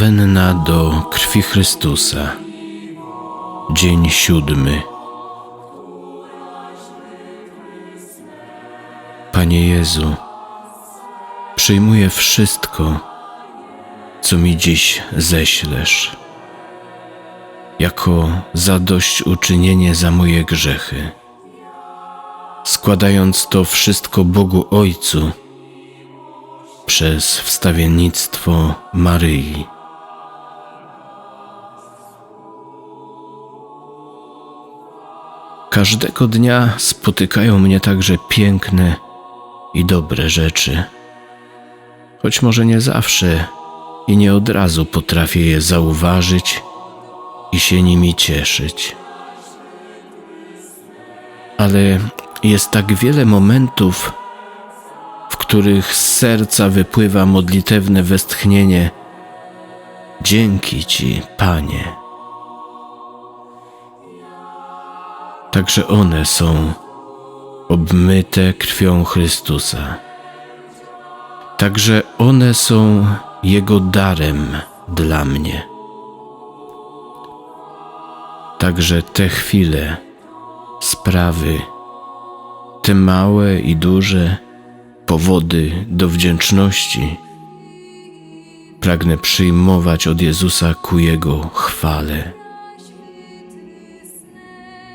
Nowenna do krwi Chrystusa. Dzień siódmy. Panie Jezu, przyjmuję wszystko, co mi dziś ześlesz, jako zadośćuczynienie za moje grzechy. Składając to wszystko Bogu Ojcu, przez wstawiennictwo Maryi. Każdego dnia spotykają mnie także piękne i dobre rzeczy, choć może nie zawsze i nie od razu potrafię je zauważyć i się nimi cieszyć. Ale jest tak wiele momentów, w których z serca wypływa modlitewne westchnienie: Dzięki Ci, Panie. Także one są obmyte krwią Chrystusa. Także one są Jego darem dla mnie. Także te chwile, sprawy, te małe i duże, powody do wdzięczności, pragnę przyjmować od Jezusa ku Jego chwale.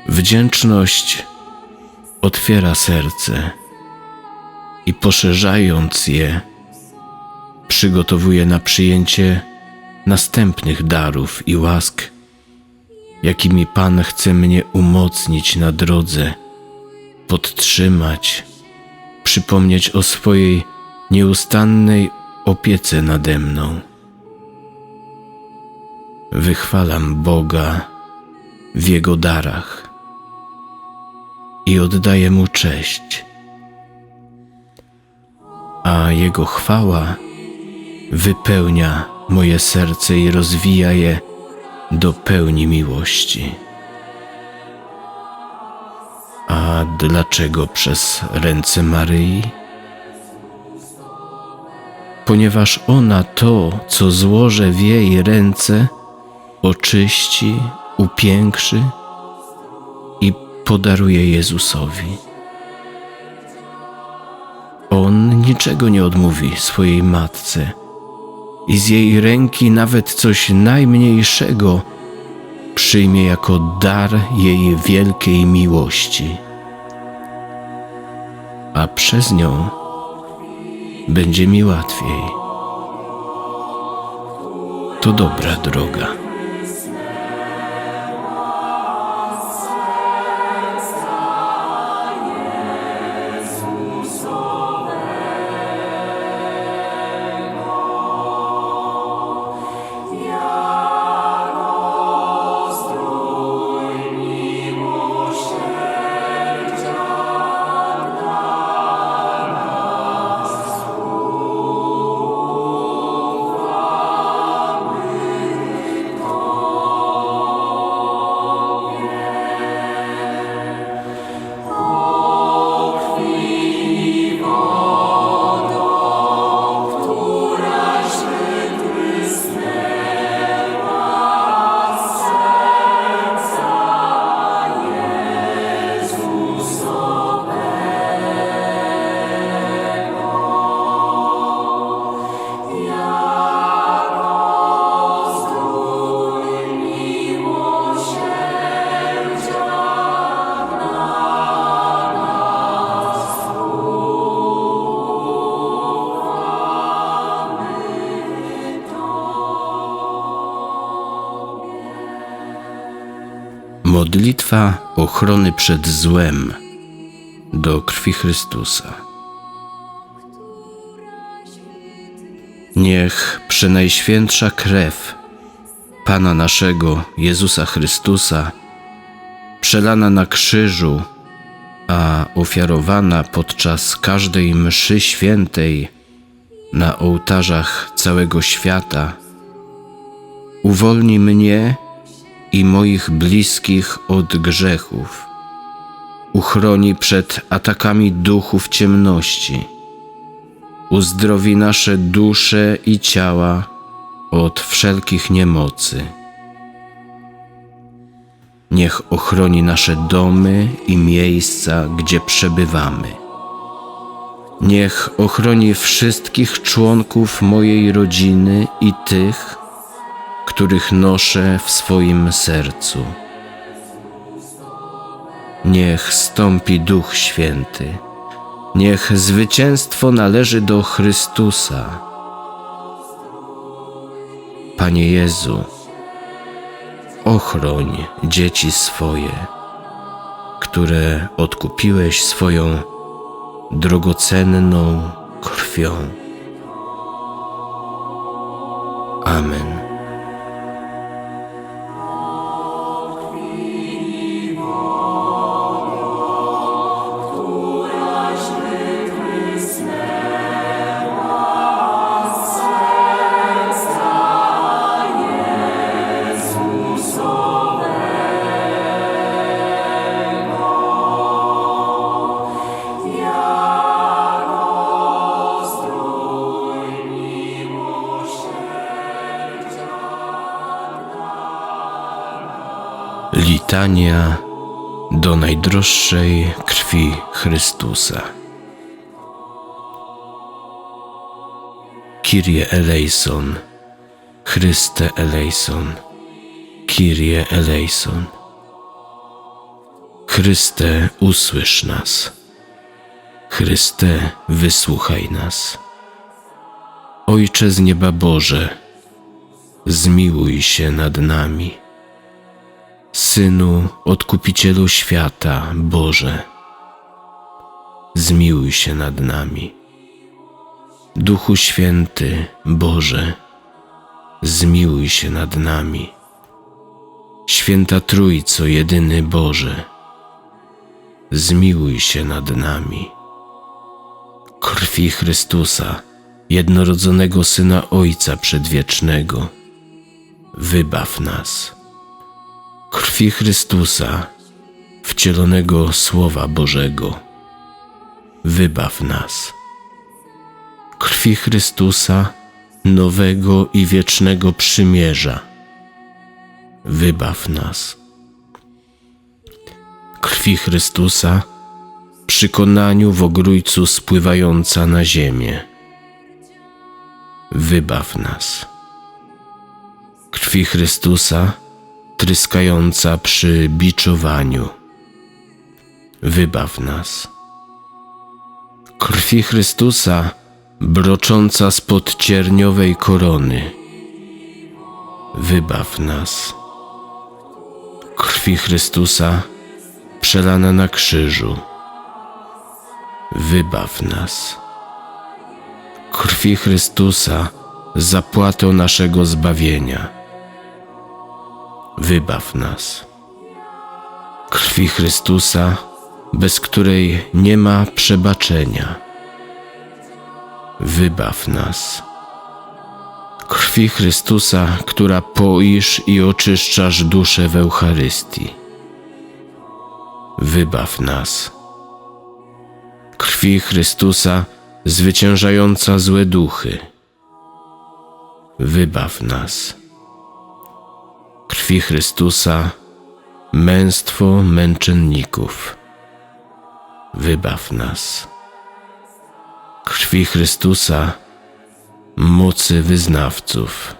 Wdzięczność otwiera serce i poszerzając je, przygotowuje na przyjęcie następnych darów i łask, jakimi Pan chce mnie umocnić na drodze, podtrzymać, przypomnieć o swojej nieustannej opiece nade mną. Wychwalam Boga w Jego darach i oddaję Mu cześć, a Jego chwała wypełnia moje serce i rozwija je do pełni miłości. A dlaczego przez ręce Maryi? Ponieważ ona to, co złożę w jej ręce, oczyści, upiększy podaruje Jezusowi. On niczego nie odmówi swojej matce i z jej ręki nawet coś najmniejszego przyjmie jako dar jej wielkiej miłości. A przez nią będzie mi łatwiej. To dobra droga. Modlitwa ochrony przed złem do krwi Chrystusa. Niech przenajświętsza krew Pana naszego Jezusa Chrystusa, przelana na krzyżu, a ofiarowana podczas każdej mszy świętej na ołtarzach całego świata, uwolni mnie i moich bliskich od grzechów. Uchroni przed atakami duchów ciemności. Uzdrowi nasze dusze i ciała od wszelkich niemocy. Niech ochroni nasze domy i miejsca, gdzie przebywamy. Niech ochroni wszystkich członków mojej rodziny i tych, których noszę w swoim sercu. Niech stąpi Duch Święty. Niech zwycięstwo należy do Chrystusa. Panie Jezu, ochroń dzieci swoje, które odkupiłeś swoją drogocenną krwią. Amen. Litania do najdroższej krwi Chrystusa. Kyrie eleison, Chryste eleison, Kyrie eleison. Chryste, usłysz nas. Chryste, wysłuchaj nas. Ojcze z nieba Boże, zmiłuj się nad nami. Synu, Odkupicielu świata, Boże, zmiłuj się nad nami. Duchu Święty, Boże, zmiłuj się nad nami. Święta Trójco, jedyny Boże, zmiłuj się nad nami. Krwi Chrystusa, jednorodzonego Syna Ojca Przedwiecznego, wybaw nas krwi Chrystusa, wcielonego Słowa Bożego, wybaw nas. Krwi Chrystusa, nowego i wiecznego przymierza, wybaw nas. Krwi Chrystusa, przykonaniu w ogrójcu spływająca na ziemię, wybaw nas. Krwi Chrystusa, tryskająca przy biczowaniu. Wybaw nas. Krwi Chrystusa, brocząca spod cierniowej korony. Wybaw nas. Krwi Chrystusa, przelana na krzyżu. Wybaw nas. Krwi Chrystusa, zapłatą naszego zbawienia wybaw nas. Krwi Chrystusa, bez której nie ma przebaczenia, wybaw nas. Krwi Chrystusa, która poisz i oczyszczasz duszę w Eucharystii, wybaw nas. Krwi Chrystusa, zwyciężająca złe duchy, wybaw nas krwi Chrystusa, męstwo męczenników. Wybaw nas. Krwi Chrystusa, mocy wyznawców.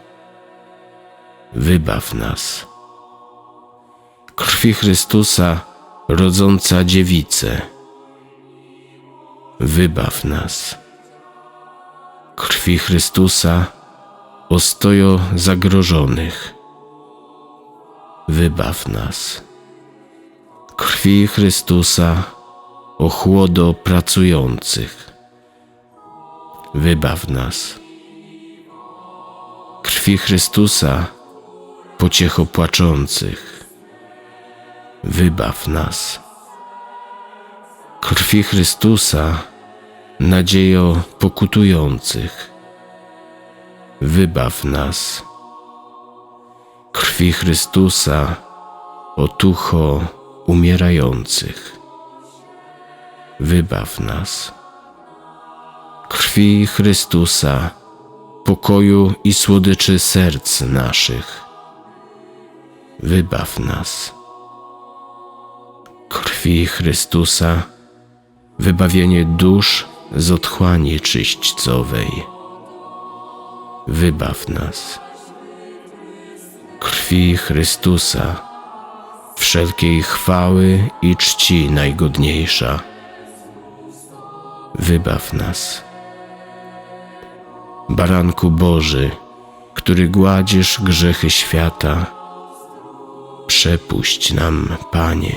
Wybaw nas. Krwi Chrystusa, rodząca dziewice. Wybaw nas. Krwi Chrystusa, ostojo zagrożonych wybaw nas. Krwi Chrystusa, ochłodo pracujących, wybaw nas. Krwi Chrystusa, pociecho płaczących, wybaw nas. Krwi Chrystusa, nadziejo pokutujących, wybaw nas krwi Chrystusa, otucho umierających. Wybaw nas. Krwi Chrystusa, pokoju i słodyczy serc naszych. Wybaw nas. Krwi Chrystusa, wybawienie dusz z otchłani czyśćcowej. Wybaw nas. Krwi Chrystusa, wszelkiej chwały i czci najgodniejsza. Wybaw nas. Baranku Boży, który gładzisz grzechy świata, przepuść nam, Panie.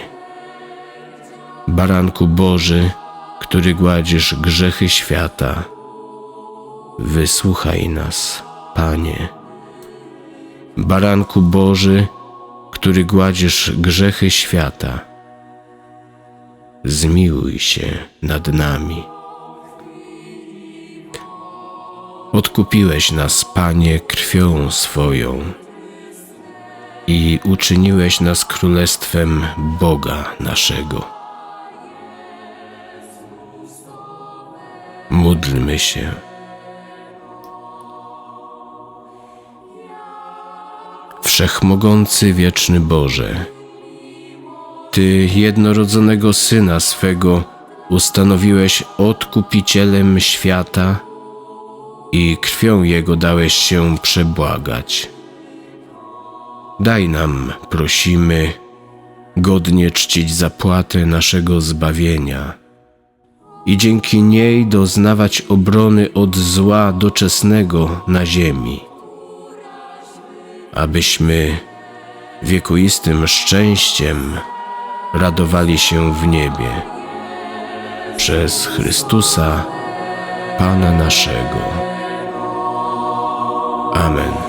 Baranku Boży, który gładzisz grzechy świata, wysłuchaj nas, Panie. Baranku Boży, który gładzisz grzechy świata, zmiłuj się nad nami. Odkupiłeś nas, Panie, krwią swoją i uczyniłeś nas królestwem Boga naszego. Módlmy się. Wszechmogący wieczny Boże, Ty jednorodzonego Syna swego ustanowiłeś odkupicielem świata i krwią Jego dałeś się przebłagać. Daj nam, prosimy, godnie czcić zapłatę naszego zbawienia i dzięki niej doznawać obrony od zła doczesnego na ziemi, abyśmy wiekuistym szczęściem radowali się w niebie przez Chrystusa, Pana naszego. Amen.